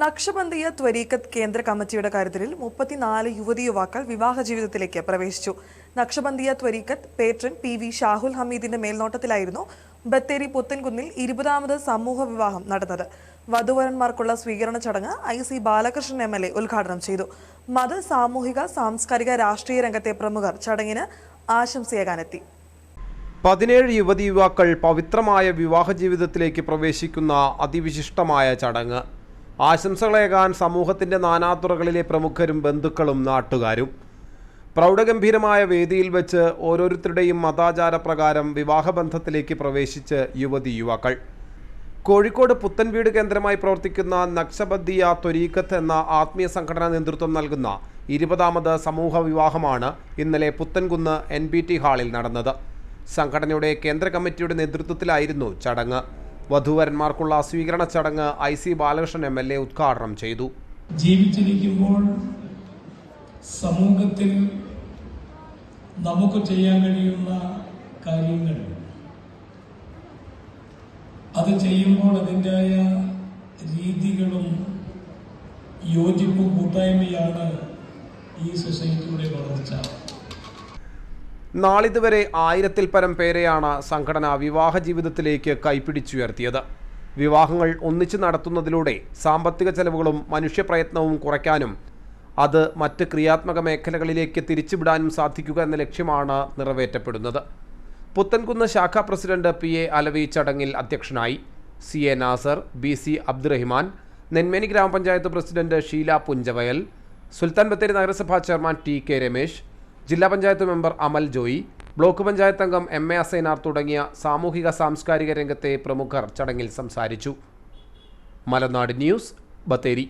നക്ഷബന്ദിയ ത്വരീക്കത്ത് കേന്ദ്ര കമ്മിറ്റിയുടെ കാര്യത്തിൽ മുപ്പത്തിനാല് യുവതി യുവാക്കൾ വിവാഹ ജീവിതത്തിലേക്ക് പ്രവേശിച്ചു. നക്ഷബന്ധിയ ത്വരീക്കത്ത് പേട്രൻ പി വി ഷാഹുൽ ഹമീദിന്റെ മേൽനോട്ടത്തിലായിരുന്നു ബത്തേരി പുത്തൻകുന്നിൽ ഇരുപതാമത് സമൂഹ വിവാഹം നടന്നത്. വധുവരന്മാർക്കുള്ള സ്വീകരണ ചടങ്ങ് I C Balakrishnan M L A ഉദ്ഘാടനം ചെയ്തു. മത സാമൂഹിക സാംസ്കാരിക രാഷ്ട്രീയ രംഗത്തെ പ്രമുഖർ ചടങ്ങിന് ആശംസയേകാനെത്തി. പതിനേഴ് യുവതി യുവാക്കൾ പവിത്രമായ വിവാഹ ജീവിതത്തിലേക്ക് പ്രവേശിക്കുന്ന അതിവിശിഷ്ടമായ ചടങ്ങ്. ആശംസകളേകാൻ സമൂഹത്തിന്റെ നാനാതുറകളിലെ പ്രമുഖരും ബന്ധുക്കളും നാട്ടുകാരും. പ്രൗഢഗംഭീരമായ വേദിയിൽ വെച്ച് ഓരോരുത്തരുടെയും മതാചാരപ്രകാരം വിവാഹബന്ധത്തിലേക്ക് പ്രവേശിച്ച് യുവതി യുവാക്കൾ. കോഴിക്കോട് പുത്തൻവീട് കേന്ദ്രമായി പ്രവർത്തിക്കുന്ന നക്ഷബദ്ദിയ ത്വരീക്കത്ത് എന്ന ആത്മീയ സംഘടന നേതൃത്വം നൽകുന്ന ഇരുപതാമത് സമൂഹ വിവാഹമാണ് ഇന്നലെ പുത്തൻകുന്ന് എൻ ഹാളിൽ നടന്നത്. സംഘടനയുടെ കേന്ദ്ര കമ്മിറ്റിയുടെ നേതൃത്വത്തിലായിരുന്നു ചടങ്ങ്. വധൂവരന്മാർക്കുള്ള സ്വീകരണ ചടങ്ങ് I C Balakrishnan M L A ഉദ്ഘാടനം ചെയ്തു. ജീവിച്ചിരിക്കുമ്പോൾ സമൂഹത്തിൽ നമുക്ക് ചെയ്യാൻ കഴിയുന്ന കാര്യങ്ങൾ അത് ചെയ്യുമ്പോൾ അതിന്റെതായ രീതികളും യോജിപ്പും കൂട്ടായ്മയാണ് ഈ സൊസൈറ്റിയുടെ നാളിതുവരെ ആയിരത്തിൽ പരം പേരെയാണ് സംഘടന വിവാഹ ജീവിതത്തിലേക്ക് കൈപ്പിടിച്ചുയർത്തിയത് വിവാഹങ്ങൾ ഒന്നിച്ചു നടത്തുന്നതിലൂടെ സാമ്പത്തിക ചെലവുകളും മനുഷ്യപ്രയത്നവും കുറയ്ക്കാനും അത് മറ്റ് ക്രിയാത്മക മേഖലകളിലേക്ക് തിരിച്ചുവിടാനും സാധിക്കുക എന്ന ലക്ഷ്യമാണ് നിറവേറ്റപ്പെടുന്നത്. പുത്തൻകുന്ന് ശാഖാ പ്രസിഡന്റ് പി എ അലവി ചടങ്ങിൽ അധ്യക്ഷനായി. C A Nasar B C Abdurahiman Nenmeni grama panchayat president Sheela Punchavayal Sultan Bathery നഗരസഭാ ചെയർമാൻ ടി കെ രമേശ് ജില്ലാ panchayat member Amal Joy block panchayat അംഗം എം എ അസൈനാർ തുടങ്ങിയ സാമൂഹിക സാംസ്കാരിക രംഗത്തെ പ്രമുഖർ ചടങ്ങിൽ സംസാരിച്ചു. മലനാട് ന്യൂസ് ബത്തേരി.